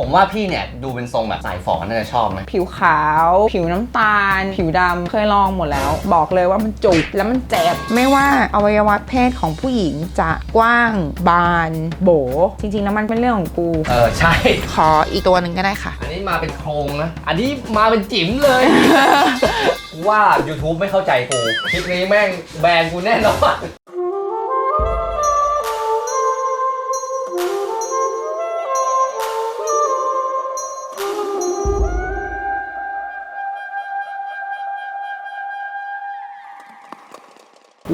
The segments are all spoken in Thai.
ผมว่าพี่เนี่ยดูเป็นทรงแบบสายฝอน่าจะชอบไหมผิวขาว ผิวน้ำตาล ผิวดำเคยลองหมดแล้ว บอกเลยว่ามันจุกแล้วมันเจ็บ ไม่ว่าอวัยวะเพศของผู้หญิงจะกว้าง บาน โบ จริงๆ แล้วมันเป็นเรื่องของกู เออใช่ ขออีกตัวหนึ่งก็ได้ค่ะ อันนี้มาเป็นโครงนะ อันนี้มาเป็นจิ๋มเลยกูว่า YouTube ไม่เข้าใจกูคลิปนี้แม่งแบนกูแน่นอน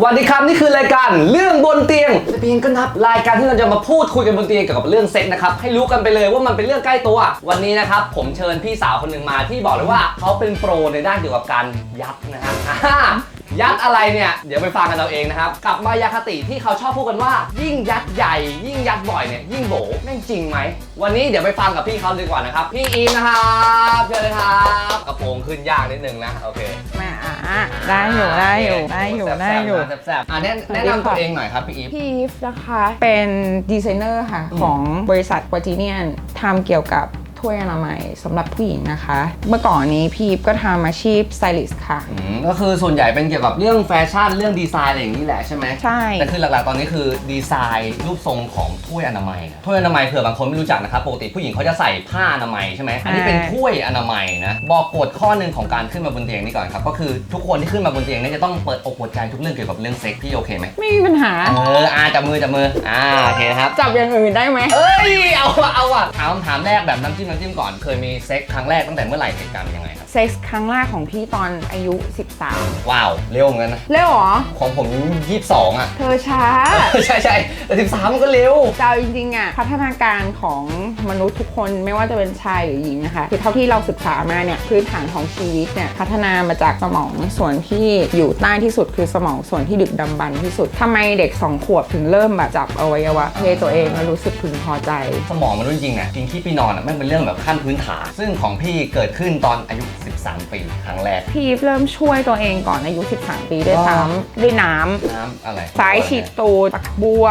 วันนี้ครับนี่คือรายการเรื่องบนเตียงแต่เพียงก็นับรายการที่เราจะมาพูดคุยกันบนเตียงเกี่ยวกับเรื่องเซ็กนะครับให้รู้กันไปเลยว่ามันเป็นเรื่องใกล้ตัว วันนี้นะครับผมเชิญพี่สาวคนหนึ่งมาที่บอกเลยว่าเขาเป็นโปรในด้านเกี่ยวกับการยัดนะฮะยัดอะไรเนี่ย เดี๋ยวไปฟังกันเอาเองนะครับ กับมายาคติที่เขาชอบพูดกันว่า ยิ่งยัดใหญ่ ยิ่งยัดบ่อยเนี่ยยิ่งโบแม่งจริงไหม วันนี้เดี๋ยวไปฟังกับพี่เขาดีกว่านะครับ พี่อีมนะครับเชิญเลยครับกระโปรงขึ้นยากนิดนึงนะโอเคแม่อะ ได้อยู่ได้อยู่ได้อยู่ได้อยู่แซ่บๆอะแนะแนะนำตัวเองหน่อยครับพี่อีฟ พี่อีฟนะคะ เป็นดีไซเนอร์ค่ะ ของบริษัทว a จิเนียนทำเกี่ยวกับ ถ้วยอนามัยสำหรับผู้หญิงนะคะ เมื่อก่อนนี้พี่อีฟก็ทำอาชีพสไตลิสต์ค่ะ อืมก็คือส่วนใหญ่เป็นเกี่ยวกับเรื่องแฟชั่นเรื่องดีไซน์อะไรอย่างนี้แหละใช่ไหมใช่ แต่คือหลักๆตอนนี้คือดีไซน์รูปทรงของถ้วยอนามัยนะถ้วยอนามัยเผื่อบางคนไม่รู้จักนะครับปกติผู้หญิงเขาจะใส่ผ้าอนามัยใช่ไหมอันนี้เป็นถ้วยอนามัยนะบอกกฎข้อหนึ่งของการขึ้นมาบนเตียงนี่ก่อนครับก็คือทุกคนที่ขึ้นมาบนเตียงเนี่ยจะต้องเปิดอกเปิดใจทุกเรื่องเกี่ยวกับเรื่องเซ็กพี่โอเคไหมไม่มีปัญหา เอออ่าจับมือจับมืออ่าโอเคนะครับจับอย่างอื่นได้ไหมเอ้ยเอาว่ะเอาว่ะถามคำถามแรกแบบน้ำจิ้มน้ำจิ้มก่อนเคยมีเซ็กครั้งแรกตั้งแต่เมื่อไหร่เหตุการณ์ยังไง เซ็กส์ครั้งแรกของพี่ตอนอายุ 13 ว้าว เร็วเหมือนกันนะ เร็วเหรอ ของผมยี่สิบสองอะ เธอช้า ใช่ใช่แต่สิบสามมันก็เร็วแต่เอาจริงๆอะพัฒนาการของมนุษย์ทุกคนไม่ว่าจะเป็นชายหรือหญิงนะคะคือเท่าที่เราศึกษามาเนี่ยพื้นฐานของชีวิตเนี่ยพัฒนามาจากสมองส่วนที่อยู่ใต้ที่สุดคือสมองส่วนที่ดึกดำบรรพ์ที่สุดทำไมเด็กสองขวบถึงเริ่มแบบจับอวัยวะเพศตัวเองแล้วรู้สึกพึงพอใจ สมองมันรู้จริงๆเนี่ยกินขี้ปีนอนอะมันเป็นเรื่องแบบขั้นพื้นฐาน ซึ่งของพี่เกิดขึ้นตอนอายุ13 ปีครั้งแรก พี่เริ่มช่วยตัวเองก่อนอายุ 13 ปีด้วยอ๋อซ้ำด้วยน้ำ น้ำอะไรสายฉีดตูดปักบัว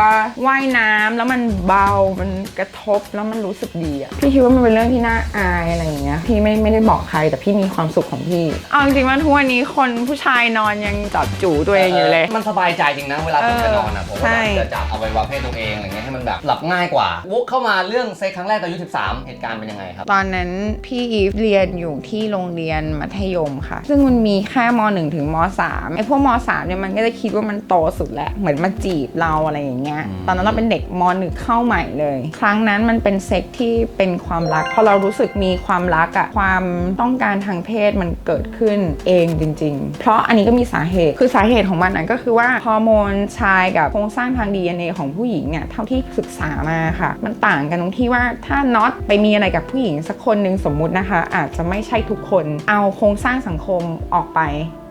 ว่ายน้ำแล้วมันเบา มันกระทบแล้วมันรู้สึกดีอะพี่คิดว่ามันเป็นเรื่องที่น่าอายอะไรอย่างเงี้ย พี่ไม่ไม่ได้บอกใครแต่พี่มีความสุขของพี่ เอาจริงๆว่าทุกวันนี้คนผู้ชายนอนยังจับจูตัวเองอยู่เลย มันสบายใจจริงนะ เวลาผมจะนอนอะผมว่าใช่แบบจะจับเอาไว้วะเพศตัวเองอะไรเงี้ยให้มันแบบหลับง่ายกว่า วกเข้ามาเรื่องเซ็กครั้งแรกตอนอายุ 13 เหตุการณ์เป็นยังไงครับ ตอนนั้นพี่อีฟเรียนอยู่ที่โรงเรียนมัธยมค่ะ ซึ่งมันมีแค่ม .1 ถึงม .3 ไอ้พวกม .3 เนี่ยมันก็จะคิดว่ามันโตสุดแล้ว เหมือนมาจีบเราอะไรอย่างเงี้ยอืมตอนนั้นเราเป็นเด็กม .1 เข้าใหม่เลย ครั้งนั้นมันเป็นเซ็กที่เป็นความรัก พอเรารู้สึกมีความรักอะความต้องการทางเพศมันเกิดขึ้นเองจริง ๆ เพราะอันนี้ก็มีสาเหตุ คือสาเหตุของมันนั้นก็คือว่าฮอร์โมนชายกับโครงสร้างทาง DNA ของผู้หญิงเนี่ยเท่าที่ศึกษามาค่ะ มันต่างกันตรงที่ว่าถ้าน็อตไปมีอะไรกับผู้หญิงสักคนหนึ่งสมมุตินะคะ อาจจะไม่ใช่ทุกคนเอาโครงสร้างสังคมออกไป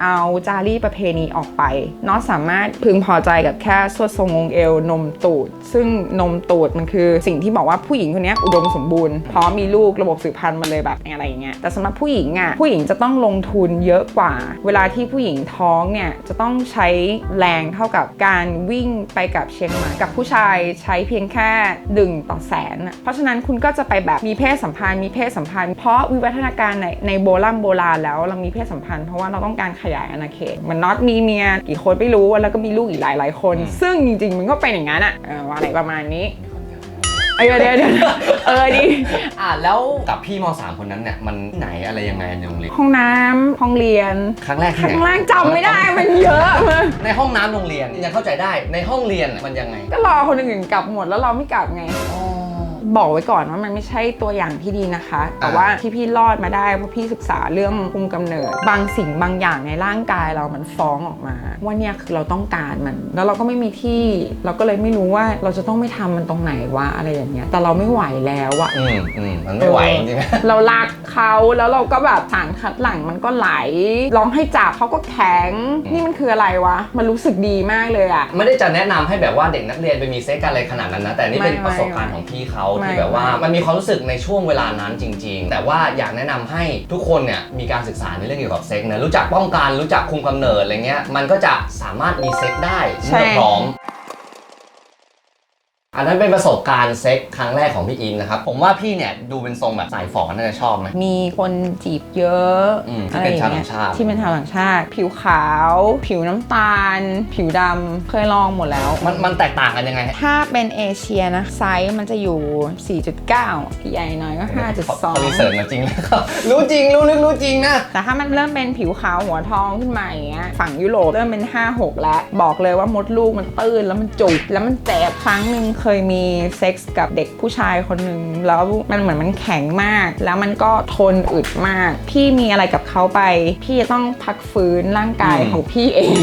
เอาจารีประเพณีออกไปน็อตสามารถพึงพอใจกับแค่สวดทรงองเอวนมตูด ซึ่งนมตูดมันคือสิ่งที่บอกว่าผู้หญิงคนนี้อุดมสมบูรณ์พร้อมมีลูกระบบสืบพันธุ์มันเลยแบบอะไรอย่างเงี้ยแต่สำหรับผู้หญิงอะผู้หญิงจะต้องลงทุนเยอะกว่า เวลาที่ผู้หญิงท้องเนี่ยจะต้องใช้แรงเท่ากับการวิ่งไปกับเชียงใหม่กับผู้ชายใช้เพียงแค่ดึงต่อแสน เพราะฉะนั้นคุณก็จะไปแบบมีเพศสัมพันธ์มีเพศสัมพันธ์เพราะวิวัฒนาการในในโบราณโบราณแล้วเรามีเพศสัมพันธ์เพราะว่าเราต้องการขยายอาณาเขตเหมันน็อตมีเมียกี่คนไม่รู้แล้วก็มีลูกอีกหลายหลายๆคนอืมซึ่งจริงๆ มันก็เป็นอย่างนั้นอะเอออะไรประมาณนี้เออเดี๋ยวเดี๋ยวเออดีอะแล้วกับพี่ม .3 คนนั้นเนี่ยมันไหนอะไรยังไงในโรงเรียนห้องน้ำห้องเรียนครั้งแรกคที่รั้ไหนงแรกจำไม่ได้มันเยอะมากในห้องน้ำโรงเรียนยังเข้าใจได้ในห้องเรียนมันยังไง ก็รอคนอื่นกลับหมดแล้วเราไม่กลับไง บอกไว้ก่อนว่ามันไม่ใช่ตัวอย่างที่ดีนะคะ แต่อ่าว่าที่พี่รอดมาได้เพราะพี่ศึกษาเรื่องคุมกำเนิด บางสิ่งบางอย่างในร่างกายเรามันฟ้องออกมา ว่าเนี่ยคือเราต้องการมัน แล้วเราก็ไม่มีที่เราก็เลยไม่รู้ว่าเราจะต้องไม่ทำมันตรงไหนวะอะไรอย่างเงี้ยแต่เราไม่ไหวแล้วอะอืมอืมมันไม่ไหวจริงๆเรารักเขาแล้วเราก็แบบสารคัดหลั่งมันก็ไหลร้องให้จับเขาก็แข็งนี่มันคืออะไรวะ มันรู้สึกดีมากเลยอะไม่ได้จะแนะนำให้แบบว่าเด็กนักเรียนไปมีเซ็กกันอะไรขนาดนั้นนะแต่นี่เป็นไม่ประสบการณ์ของพี่เขาไม่ที่แบบว่าไม่มันมีความรู้สึกในช่วงเวลานั้นจริง ๆ แต่ว่าอยากแนะนำให้ทุกคนเนี่ยมีการศึกษาในเรื่องเกี่ยวกับเซ็กนะรู้จักป้องกันรู้จักคุมกำเนิดอะไรเงี้ยมันก็จะสามารถมีเซ็กได้เมื่อพร้อมใช่เมื่ อพร้อมใช่เมื่อพร้อมใช่มันก็จะสามารถมีเซ็กได้เมื่อพร้อมใช่เมื่อพร้อมอันนั้นเป็นประสบการณ์เซ็กครั้งแรกของพี่อินนะครับ ผมว่าพี่เนี่ยดูเป็นทรงแบบสายฝอน่าจะชอบนะ มีคนจีบเยอะอืมที่เป็นชาวต่างชาติ ที่เป็นชาวต่างชาติ ผิวขาว ผิวน้ำตาล ผิวดำเคยลองหมดแล้ว มันมันแตกต่างกันยังไงถ้าเป็นเอเชียนะ ไซส์มันจะอยู่ 4.9ใหญ่หน่อยก็ เขารี5.2เสิร์ชมาจริงแล้วรู้จริงรู้ลึกรู้จริงนะ แต่ถ้ามันเริ่มเป็นผิวขาวหัวทองขึ้นมาอย่างเงี้ยฝั่งยุโรปเริ่มเป็น 5 6 แล้ว บอกเลยว่ามดลูกมันตื้นแล้วมันจุกแล้วมันเจ็บครั้งหนึ่งเคยมีเซ็กส์กับเด็กผู้ชายคนหนึ่งแล้วมันเหมือนมันแข็งมาก แล้วมันก็ทนอึดมาก พี่มีอะไรกับเขาไป พี่จะต้องพักฟื้นร่างกายอของพี่เอง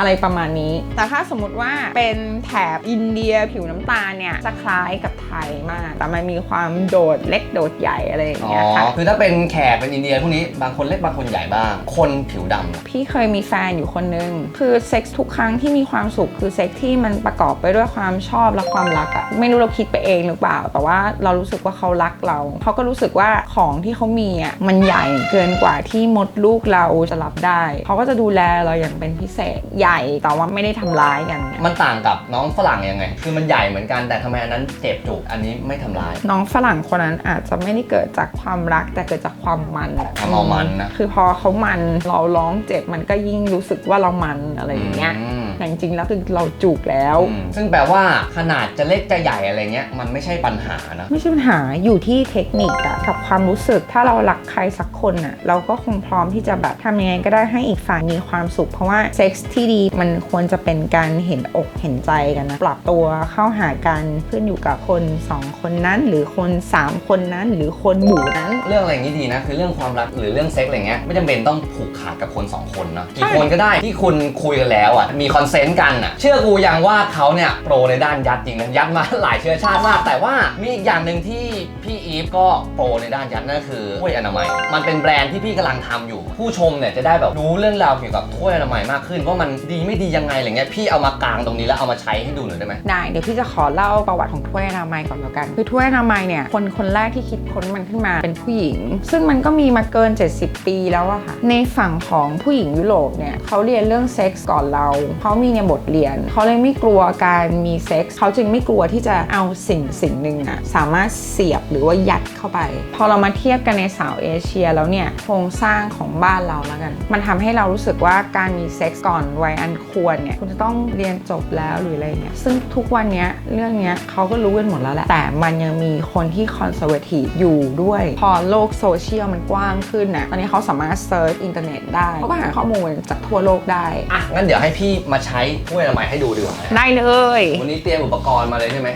อะไรประมาณนี้ แต่ถ้าสมมติว่าเป็นแถบอินเดียผิวน้ำตาลเนี่ยจะคล้ายกับไทยมาก แต่มันมีความโดดเล็กโดดใหญ่อะไรอย่างอ๋อ เงี้ยค่ะ คือถ้าเป็นแขกเป็นอินเดียพวกนี้บางคนเล็กบางคนใหญ่บ้าง คนผิวดำอะพี่เคยมีแฟนอยู่คนนึง คือเซ็กส์ทุกครั้งที่มีความสุขคือเซ็กส์ที่มันประกอบไปด้วยความชอบและความรักอะไม่รู้เราคิดไปเองหรือเปล่า แต่ว่าเรารู้สึกว่าเขารักเรา เขาก็รู้สึกว่าของที่เขามีอะมันใหญ่เกินกว่าที่มดลูกเราจะรับได้ เขาก็จะดูแลเราอย่างเป็นพิเศษใหญ่แต่ว่าไม่ได้ทำร้ายกัน มันต่างกับน้องฝรั่งยังไง คือมันใหญ่เหมือนกันแต่ทำไมอันนั้นเจ็บจุกอันนี้ไม่ทำร้าย น้องฝรั่งคนนั้นอาจจะไม่ได้เกิดจากความรักแต่เกิดจากความมันแหละความเอามันนะ คือพอเขามันเราร้องเจ็บมันก็ยิ่งรู้สึกว่าเรามันอะไรอย่างเงี้ย อืม แต่จริงๆแล้วคือเราจุกแล้วอืมซึ่งแปลว่าขนาดจะเล็กจะใหญ่อะไรเงี้ยมันไม่ใช่ปัญหานะไม่ใช่ปัญหาอยู่ที่เทคนิคอะกับความรู้สึกถ้าเรารักใครสักคนอะเราก็คงพร้อมที่จะแบบทำยังไงก็ได้ให้อีกฝ่ายมีความสุข เพราะว่าเซ็กส์ที่ดีมันควรจะเป็นการเห็นอกเห็นใจกันนะปรับตัวเข้าหากันขึ้นอยู่กับคนสองคนนั้น หรือคนสามคนนั้น หรือคนหมู่นั้นเรื่องอะไรอย่างนี้ดีนะคือเรื่องความรักหรือเรื่องเซ็กอะไรเงี้ยไม่จำเป็นต้องผูกขาดกับคนสองคนเนอะใช่กี่คนก็ได้ที่คุณคุยกันแล้วอะมีคอนเซนต์กันอะเชื่อกูยังว่าเขาเนี่ยโปรในด้านยัดจริงนะยัดมาหลายเชื้อชาติมาก แต่ว่ามีอีกอย่างหนึ่งที่พี่อีฟก็โปรในด้านยัดนั่นคือถ้วยอนามัย มันเป็นแบรนด์ที่พี่กำลังทำอยู่ ผู้ชมเนี่ยจะได้แบบรู้เรื่องราวเกี่ยวกับถ้วยอนามัยมากขึ้นว่ามันดีไม่ดียังไงอะไรเงี้ยพี่เอามากางตรงนี้แล้วเอามาใช้ให้ดูหน่อยได้ไหมได้เดี๋ยวพี่จะขอเล่าประวัติของถ้วยอนามัยก่อนแล้วกันคือถ้วยอนามัยเนี่ยคนคนแรกที่คิดค้นมันขึ้นมาเป็นผู้หญิง ซึ่งมันก็มีมาเกิน 70 ปีแล้วอะค่ะในฝั่งของผู้หญิงยุโรปเนี่ยเขาเรียนเรื่องเซ็กส์ก่อนเราเขามีในบทเรียน เขาเลยไม่กลัวการมีเซ็กส์เขาจึงไม่กลัวที่จะเอาสิ่งสิ่งหนึ่งอะสามารถเสียบหรือว่ายัดเข้าไป พอเรามาเทียบกันในสาวเอเชียแล้วเนี่ยโครงสร้างของบ้านเราแล้วกัน มันทำให้เรารู้สึกว่าการมีเซ็กส์ก่อนวัยอันควรเนี่ยคุณจะต้องเรียนจบแล้วหรืออะไรเงี้ยซึ่งทุกวันนี้เรื่องเนี้ยเขาก็รู้กันหมดแล้วแหละแต่มันยังมีคนที่คอนเซอร์เวทีฟอยู่ด้วย พอโลกโซเชียลมันกว้างขึ้นน่ะตอนนี้เขาสามารถเซิร์ชอินเทอร์เน็ตได้เขาก็หาข้อมูลจากทั่วโลกได้อะงั้นเดี๋ยวให้พี่มาใช้ถ้วยอนามัยให้ดูดีกว่านะได้เลยวันนี้เตรียมอุปกรณ์มาเลยใช่ไหม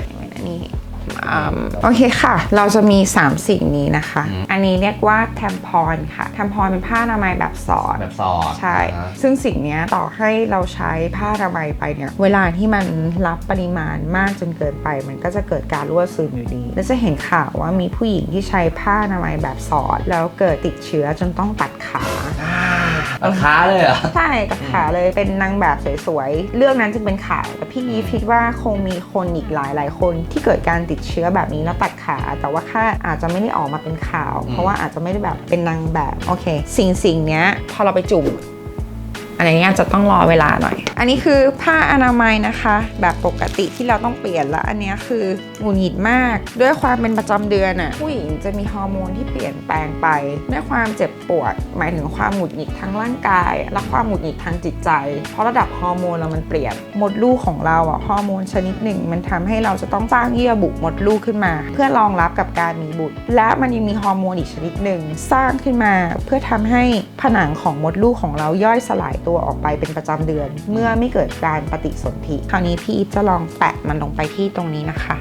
นี่อืมโอเคค่ะ เราจะมี 3 สิ่งนี้นะคะ อืม อันนี้เรียกว่าแทมพอนค่ะแทมพอนเป็นผ้าอนามัยแบบสอด แบบซอสใช่ อ่าซึ่งสิ่งเนี้ยต่อให้เราใช้ผ้าอนามัยไปเนี่ย เวลาที่มันรับปริมาณมากจนเกินไป มันก็จะเกิดการรั่วซึมอยู่ดี และจะเห็นข่าวว่ามีผู้หญิงที่ใช้ผ้าอนามัยแบบสอด แล้วเกิดติดเชื้อจนต้องตัดขารา คาเลยเหรอ ใช่ตัดขาเลยเป็นนางแบบสวยๆ เรื่องนั้นจึงเป็นข่าวแต่พี่ยีคิดว่าคงมีคนอีกหลายหลายๆคนที่เกิดการติดเชื้อแบบนี้แล้วตัดขา แต่ว่าค่าอาจจะไม่ได้ออกมาเป็นข่าวอืมเพราะว่าอาจจะไม่ได้แบบเป็นนางแบบโอเค สิ่งสิ่งเนี้ยพอเราไปจุ่มอันนี้อาจจะต้องรอเวลาหน่อย อันนี้คือผ้าอนามัยนะคะ แบบปกติที่เราต้องเปลี่ยนแล้วอันเนี้ยคือ หงุดหงิดมาก ด้วยความเป็นประจำเดือนอะผู้หญิงจะมีฮอร์โมนที่เปลี่ยนแปลงไป ด้วยความเจ็บปวด หมายถึงความหงุดหงิดทั้งร่างกาย และความหงุดหงิดทางจิตใจ เพราะระดับฮอร์โมนเรามันเปลี่ยนมดลูกของเราอะฮอร์โมนชนิดหนึ่ง มันทำให้เราจะต้องสร้างเยื่อบุมดลูกขึ้นมา เพื่อรองรับกับการมีบุตร และมันยังมีฮอร์โมนอีกชนิดหนึ่งสร้างขึ้นมา เพื่อทำให้ผนังของมดลูกของเราย่อยสลายตัวออกไปเป็นประจำเดือน เมื่อไม่เกิดการปฏิสนธิคราวนี้พี่อีฟจะลองแปะมันลงไปที่ตรงนี้นะคะ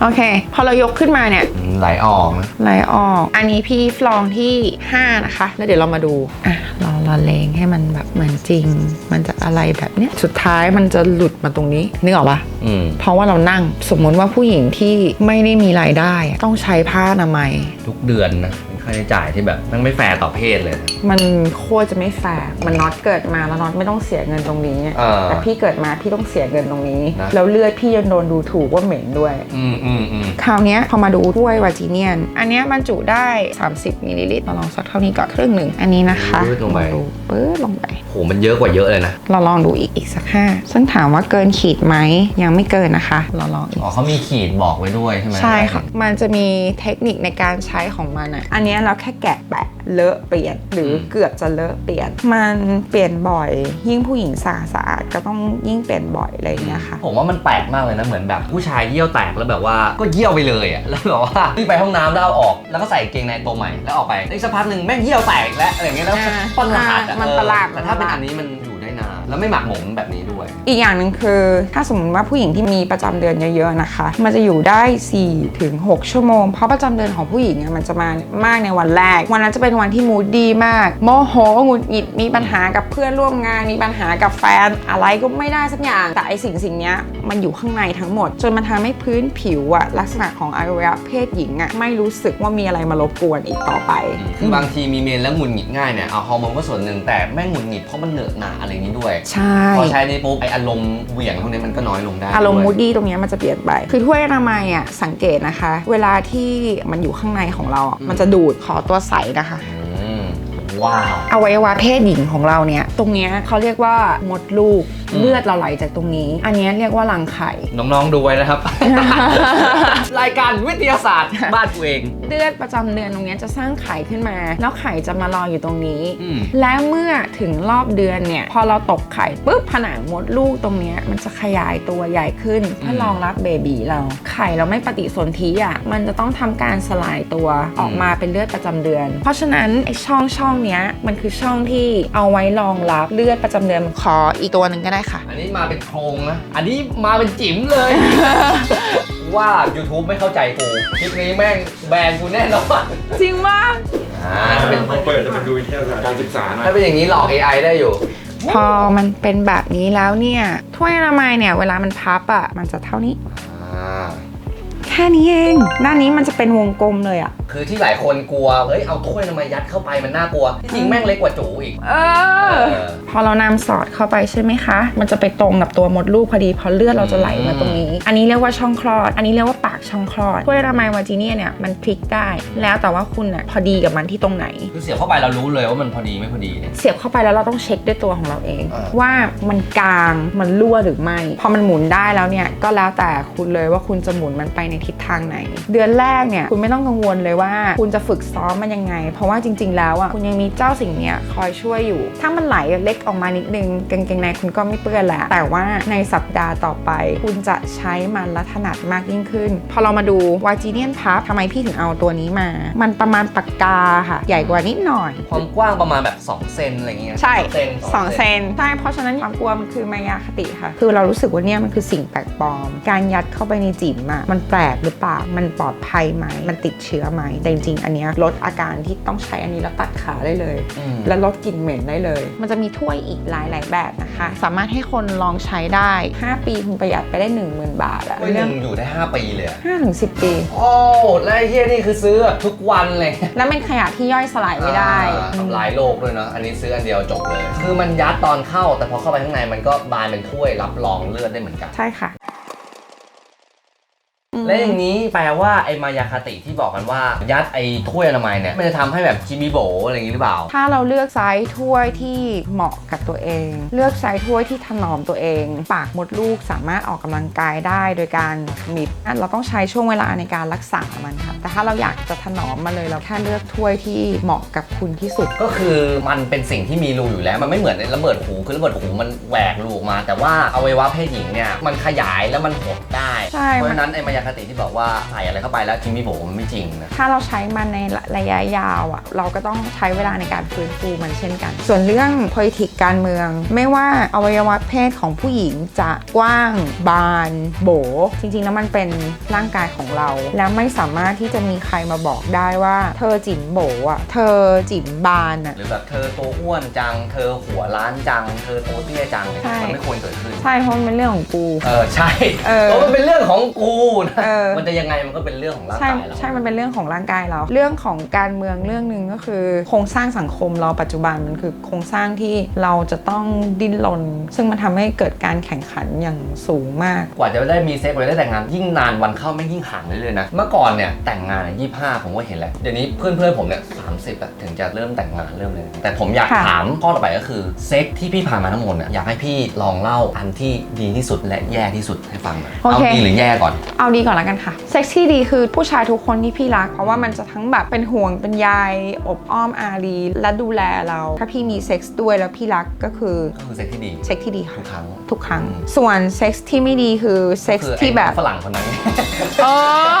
โอเค พอเรายกขึ้นมาเนี่ยไหลออกนะไหลออก อันนี้พี่ฟลองที่ 5 นะคะ แล้วเดี๋ยวเรามาดูอะเราละเลงให้มันแบบเหมือนจริง มันจะอะไรแบบเนี้ยสุดท้ายมันจะหลุดมาตรงนี้นึกออกปะอืมเพราะว่าเรานั่งสมมติว่าผู้หญิงที่ไม่ได้มีรายได้อะต้องใช้ผ้าอนามัยทุกเดือนนะเป็น ค่าใช้จ่ายที่แบบมันไม่แฟร์ต่อเพศเลยนะ มันโคตรจะไม่แฟร์มันน็อตเกิดมาแล้วน็อตไม่ต้องเสียเงินตรงนี้เออแต่พี่เกิดมาพี่ต้องเสียเงินตรงนี้ นะ แล้วเลือดพี่ยังโดนดูถูกว่าเหม็นด้วย อืมอืมอืมคราวเนี้ยพอมาดูถ้วยวาจีเนียน อันเนี้ยบรรจุได้ 30มิลลิลิตรเราลองสักเท่านี้ก่อนครึ่งหนึ่ง อันนี้นะคะรูดลงไปมาดู ปปื๊ดลงไปโหมันเยอะกว่าเยอะเลยนะ เราลองดูอีกอีกสักห้าซึ่งถามว่าเกินขีดไหมยังไม่เกินนะคะ เราลองอีกอ๋อเขามีขีดบอกไว้ด้วยใช่ไหมใช่ค่ะ มันจะมีเทคนิคในการใช้ของมันอะอันเนี้ยเราแค่แกะแปะ เลอะเปลี่ยน หรือเกือบจะเลอะเปลี่ยน มันเปลี่ยนบ่อย ยิ่งผู้หญิงสะอาดสะอาดก็ต้องยิ่งเปลี่ยนบ่อยอะไรอย่างเงี้ยค่ะ ผมว่ามันแปลกมากเลยนะเหมือนแบบผู้ชายเยี่ยวแตกแล้วแบบว่าก็เยี่ยวไปเลยอะแล้วแบบว่าที่ไปห้องน้ำแล้วเอาออก แล้วก็ใส่กางเกงในตัวใหม่แล้วออกไปอีกสักพักหนึ่งแม่งเยี่ยวแตกอีกแล้วอะไรอย่างเงี้ยแล้วอ่าประหลาดอะมันเออประหลาดแต่ถ้าเป็นมันประหลาดอันนี้มันอยู่ได้นาน แล้วไม่หมักหมมแบบนี้ด้วย อีกอย่างหนึ่งคือ ถ้าสมมติว่าผู้หญิงที่มีประจำเดือนเยอะๆนะคะ มันจะอยู่ได้4ถึง6ชั่วโมง เพราะประจำเดือนของผู้หญิงอะมันจะมามากในวันแรก วันนั้นจะเป็นวันที่มูดดีมาก โมโหหงุดหงิดมีปัญหากับเพื่อนร่วมงาน มีปัญหากับแฟน อะไรก็ไม่ได้สักอย่าง แต่ไอสิ่งสิ่งเนี้ยมันอยู่ข้างในทั้งหมด จนมันทำให้พื้นผิวอะลักษณะของอวัยวะเพศหญิงอะไม่รู้สึกว่ามีอะไรมารบกวนอีกต่อไป คือบางทีมีเมนแล้วหงุดหงิดง่ายเนี่ยเอาฮอร์โมนก็ส่วนหนึ่งแต่แม่งหงุดหงิดเพราะมันเหนอะหนาอะไรอย่างนี้ด้วยใช่ พอใช้ในปุ๊บไออารมณ์เหวี่ยงพวกนี้มันก็น้อยลงได้อารมณ์ด้มูวยดดี้ตรงเนี้ยมันจะเปลี่ยนไป คือถ้วยอนามัยอะสังเกตนะคะ เวลาที่มันอยู่ข้างในของเราอะมันจะดูดขอตัวใสนะคะอืม ว้าวอวัยวะเพศหญิงของเราเนี่ยตรงเนี้ยเขาเรียกว่ามดลูกอืมเลือดเราไหลจากตรงนี้ อันเนี้ยเรียกว่ารังไข่ น้องๆดูไว้นะครับ รายการวิทยาศาสตร์บ้านตัวเอง เลือดประจำเดือนตรงเนี้ยจะสร้างไข่ขึ้นมา แล้วไข่จะมารออยู่ตรงนี้ อืม และเมื่อถึงรอบเดือนเนี่ย พอเราตกไข่ปุ๊บผนังมดลูกตรงเนี้ยมันจะขยายตัวใหญ่ขึ้นเพื่อรองรับเบบีเรา ไข่เราไม่ปฏิสนธิอะมันจะต้องทำการสลายตัวออกมาเป็นเลือดประจำเดือน เพราะฉะนั้นไอช่องช่องเนี้ยมันคือช่องที่เอาไว้รองรับเลือดประจำเดือนขออีกตัวหนึ่งก็ได้ค่ะ อันนี้มาเป็นโครงนะ อันนี้มาเป็นจิ๋มเลย ว่า YouTube ไม่เข้าใจกูคลิปนี้แม่งแบนกูแน่นอนจริงว่าอ่าถ้าเป็นเปิดจะมาดูวิทยาศาสตร์การศึกษาหน่อยถ้าเป็นอย่างนี้หลอก AI ได้อยู่ พอมันเป็นแบบนี้แล้วเนี่ยถ้วยอนามัยเนี่ย เวลามันพับอะมันจะเท่านี้อ่า แค่นี้เองด้านนี้มันจะเป็นวงกลมเลยอะคือที่หลายคนกลัว เฮ้ย เอาถ้วยทำไมยัดเข้าไปมันน่ากลัวที่จริงแม่งเล็กกว่าจูอีกเออ พอเรานำสอดเข้าไปใช่ไหมคะ มันจะไปตรงกับตัวมดลูกพอดีเพราะเลือดเราจะไหลมาตรงนี้ อันนี้เรียกว่าช่องคลอด อันนี้เรียกว่าปากช่องคลอดถ้วยอนามัยวาจีเนียเนี่ยมันพลิกได้ แล้วแต่ว่าคุณอะพอดีกับมันที่ตรงไหน คือเสียบเข้าไปเรารู้เลยว่ามันพอดีไม่พอดีเนี่ย เสียบเข้าไปแล้วเราต้องเช็คด้วยตัวของเราเอง อ่า ว่ามันกลางมันรั่วหรือไม่ พอมันหมุนได้แล้วเนี่ยก็แล้วแต่คุณเลยว่าคุณจะหมุนมันไปในทิศทางไหน เดือนแรกเนี่ยคุณไม่ต้องกังวลเลยว่า คุณจะฝึกซ้อมมันยังไง เพราะว่าจริง ๆ แล้วอะคุณยังมีเจ้าสิ่งเนี้ยคอยช่วยอยู่ ถ้ามันไหลเล็กออกมานิดนึงกางเกงในคุณก็ไม่เปื้อนแล้วแต่ว่าในสัปดาห์ต่อไป คุณจะใช้มันและถนัดมากยิ่งขึ้น พอเรามาดูวาจีเนียนพับทำไมพี่ถึงเอาตัวนี้มา มันประมาณปากกาค่ะ ใหญ่กว่านิดหน่อย ความกว้างประมาณแบบ 2 เซนอะไรเงี้ยใช่เซนสองเซนใช่เพราะฉะนั้นความกลัวมันคือมายาคติค่ะ คือเรารู้สึกว่าเนี่ยมันคือสิ่งแปลกปลอม การยัดเข้าไปในจิ๋มอะมันแปลกหรือเปล่า มันปลอดภัยไหม มันติดเชื้อไหม แต่จริงๆ อันเนี้ยลดอาการที่ต้องใช้อันนี้แล้วตัดขาได้เลยอืมและลดกลิ่นเหม็นได้เลย มันจะมีถ้วยอีกหลายหลายๆแบบนะคะ สามารถให้คนลองใช้ได้ 5 ปีคุณประหยัดไปได้ 10,000 บาทอะถ้วยหเรื่นึ่องงอยู่ได้ 5 ปีเลยอะ5ถึง10ปี โอ้แล้วไอ้เฮียนี่คือซื้อแบบทุกวันเลยแล้วเป็นขยะที่ย่อยสลายไม่ได้อ่าทำลายโลกด้วยเนาะอันนี้ซื้ออันเดียวจบเลย คือมันยัดตอนเข้า แต่พอเข้าไปข้างในมันก็บานเป็นถ้วยรับรองเลือดได้เหมือนกัน ใช่ค่ะ และอย่างนี้แปลว่าไอ้มายาคติที่บอกกันว่า ยัดไอ้ถ้วยอนามัยเนี่ยมันจะทำให้แบบจิมิโบอะไรอย่างนี้หรือเปล่า ถ้าเราเลือกไซส์ถ้วยที่เหมาะกับตัวเอง เลือกไซส์ถ้วยที่ถนอมตัวเอง ปากมดลูกสามารถออกกำลังกายได้โดยการมิดเราต้องใช้ช่วงเวลาในการรักษามันค่ะแต่ถ้าเราอยากจะถนอมมาเลยเราแค่เลือกถ้วยที่เหมาะกับคุณที่สุด ก็คือมันเป็นสิ่งที่มีรูอยู่แล้ว มันไม่เหมือนระเบิดหูคือระเบิดหูมันแหวกรูออกมา แต่ว่าอวัยวะเพศหญิงเนี่ยมันขยายแล้วมันหดได้ ใช่ เพราะฉะนั้นไอ้มายาคติที่บอกว่าใส่อะไรเข้าไปแล้วจิมิโบมันไม่จริงนะ ถ้าเราใช้มันในระยะยาวอะเราก็ต้องใช้เวลาในการฟื้นฟูมันเช่นกัน ส่วนเรื่อง politic การเมือง ไม่ว่าอวัยวะเพศของผู้หญิงจะกว้างบาน โบ จริงๆแล้วมันเป็นร่างกายของเรา แล้วไม่สามารถที่จะมีใครมาบอกได้ว่า เธอจิ๋มโบอะเธอจิ๋มบานอะหรือแบบเธอตัวอ้วนจัง เธอหัวล้านจัง เธอตัวเตี้ยจังเนี่ยใช่ มันไม่ควรเกิดขึ้น ใช่เพราะมันเป็นเรื่องของกู เออใช่เออ เพราะมันเป็นเรื่องรื่องของกูนะเออ มันจะยังไงมันก็เป็นเรื่องของร่างใช่กายเรา ใช่มันเป็นเรื่องของร่างกายเรา เรื่องของการเมืองเรื่องหนึ่งก็คือ โครงสร้างสังคมเราปัจจุบันมันคือโครงสร้างที่เราจะต้องดิ้นรนซึ่งมันทำให้เกิดการแข่งขันอย่างสูงมาก กว่าจะได้มีเซ็กกว่าจะได้แต่งงานยิ่งนานวันเข้าไม่งยิ่งห่างเรื่อยๆนะ เมื่อก่อนเนี่ยแต่งงานยี่ห้าผมก็เห็นแล้วเดี๋ยวนี้เพื่อนๆผมเนี่ยสามสิบถึงจะเริ่มแต่งงานเริ่มเลย แต่ผมอยากค่ะ ถามข้อต่อไปก็คือเซ็กที่พี่ผ่านมาทั้งหมดเนี่ยอยากให้พี่ลองเล่าอันที่ดีที่สุดและแย่ที่สุดให้ฟังหน่อยเอาดีหรือแย่ก่อน เอาดีก่อนแล้วกันค่ะเซ็กซี่ดีคือผู้ชายทุกคนที่พี่รัก เพราะว่ามันจะทั้งแบบเป็นห่วงเป็นใยอบอ้อมอารีและดูแลเรา ถ้าพี่มีเซ็กซ์ด้วยแล้วพี่รักก็คือก็คือเซ็กที่ดีเซ็กที่ดีทุค่ะกครั้งทุกครั้งอืมส่วนเซ็กซ์ที่ไม่ดีคือเซ็กคือซ์ไอ้ที่แบบฝรั่งคนนั้นเอ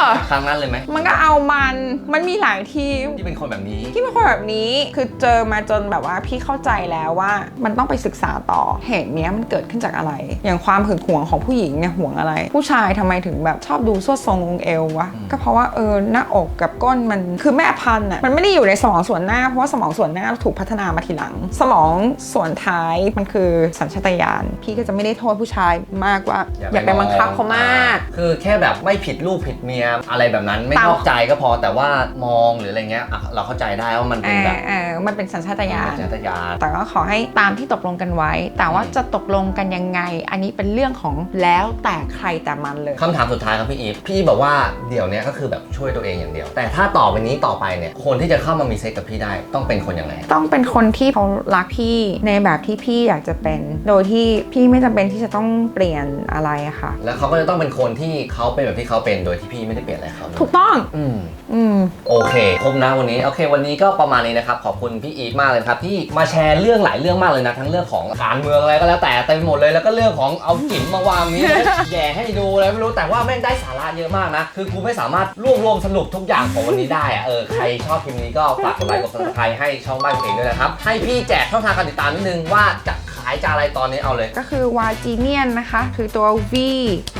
อครั้งนั้นเลยไหมมันก็เอามันมันมีหลายทีมที่เป็นคนแบบนี้ ที่เป็นคนแบบนี้คือเจอมาจนแบบว่าพี่เข้าใจแล้วว่ามันต้องไปศึกษาต่อเหตุเนี้ยมันเกิดขึ้นจากอะไร อย่างความหึงหวงของผู้หญิงเนี่ยห่วงอะไร ผู้ชายทำไมถึงแบบชอบดูสวดทรงองค์เอววะอืมก็เพราะว่าเออหน้าอกกับก้นมันคือแม่พันธุ์อะมันไม่ได้อยู่ในสมองส่วนหน้า เพราะว่าสมองส่วนหน้าถูกพัฒนามาทีหลัง สมองส่วนท้ายมันคือสัญชาตญาณพี่ก็จะไม่ได้โทษผู้ชายมากว่า อยากไปบังคับเขามาก คือแค่แบบไม่ผิดลูกผิดเมียอะไรแบบนั้นไม่ตามนอกใจก็พอแต่ว่ามองหรืออะไรเงี้ยอะเราเข้าใจได้ว่ามันเอเป็นอแบบเออมันเป็นสัญชาตญาณสัญชาตญาณแต่ก็ขอให้ตามที่ตกลงกันไว้ แต่ว่าอืมจะตกลงกันยังไง อันนี้เป็นเรื่องของแล้วแต่ใครแต่มันเลยคำถามสุดท้ายครับพี่อีฟพี่บอกว่าเดี๋ยวเนี้ยก็คือแบบช่วยตัวเองอย่างเดียว แต่ถ้าต่อไปนี้ต่อไปเนี่ยคนที่จะเข้ามามีเซ็กกับพี่ได้ต้องเป็นคนยังไง ต้องเป็นคนที่เขารักพี่ในแบบที่พี่อยากจะเป็น โดยที่พี่ไม่จำเป็นที่จะต้องเปลี่ยนอะไรอะค่ะ แล้วเขาก็จะต้องเป็นคนที่เขาเป็นแบบที่เขาเป็นโดยที่พี่ไม่ได้เปลี่ยนอะไรเขาเลยถูกต้อง อืม อืม โอเคครบนะวันนี้ โอเค วันนี้ก็ประมาณนี้นะครับ ขอบคุณพี่อีฟมากเลยนะครับ ที่มาแชร์เรื่องหลายเรื่องมากเลยนะ ทั้งเรื่องของการเมืองอะไรก็แล้วแต่เต็มไปหมดเลย แล้วก็เรื่องของเอาจิ๋มมาวางนี้แล้วแย่ให้ดูอะไรไม่รู้แต่ว่าแม่งได้สาระเยอะมากนะ คือกูไม่สามารถรวบรวมสรุปทุกอย่างของวันนี้ได้อะเออใครชอบคลิปนี้ก็ฝากกดไลค์กดซับสไครต์ให้ช่องบ้านเพลงด้วยนะครับให้พี่แจกช่องทางการติดตามนิดนึงว่าจะายจะอะไรตอนนี้เอาเลย ก็คือวาจีเนียนนะคะ คือตัว V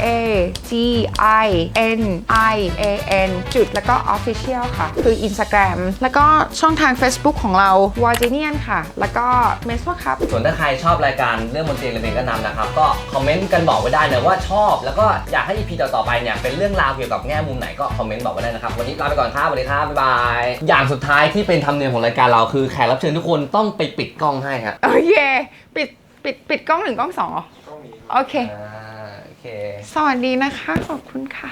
A G I N I A N จุดแล้วก็ Official ค่ะ คือ Instagram แล้วก็ช่องทาง Facebook ของเรา w a g i n i a n ค่ะ แล้วก็ m e s ครับ ส่วนถ้าใครชอบรายการเรื่องบนเตียงระเบียงก็นำนะครับ ก็คอมเมนต์กันบอกไว้ได้นะว่าชอบ แล้วก็อยากให้ EP ต่อๆไปเนี่ยเป็นเรื่องราวเกี่ยวกับแง่มุมไหนก็คอมเมนต์บอกไว้ได้นะครับวันนี้ลาไปก่อนครับสวัสดีครับบ๊ายบายอย่างสุดท้ายที่เป็นธรรมเนียมของรายการเราคือแขกรับเชิญทุกคนต้องไปปิดกล้องให้ครับโอเค ปิดปิดปิดกล้องหนึ่งกล้องสองเหรอโอเค อ่าโอเค สวัสดีนะคะ ขอบคุณค่ะ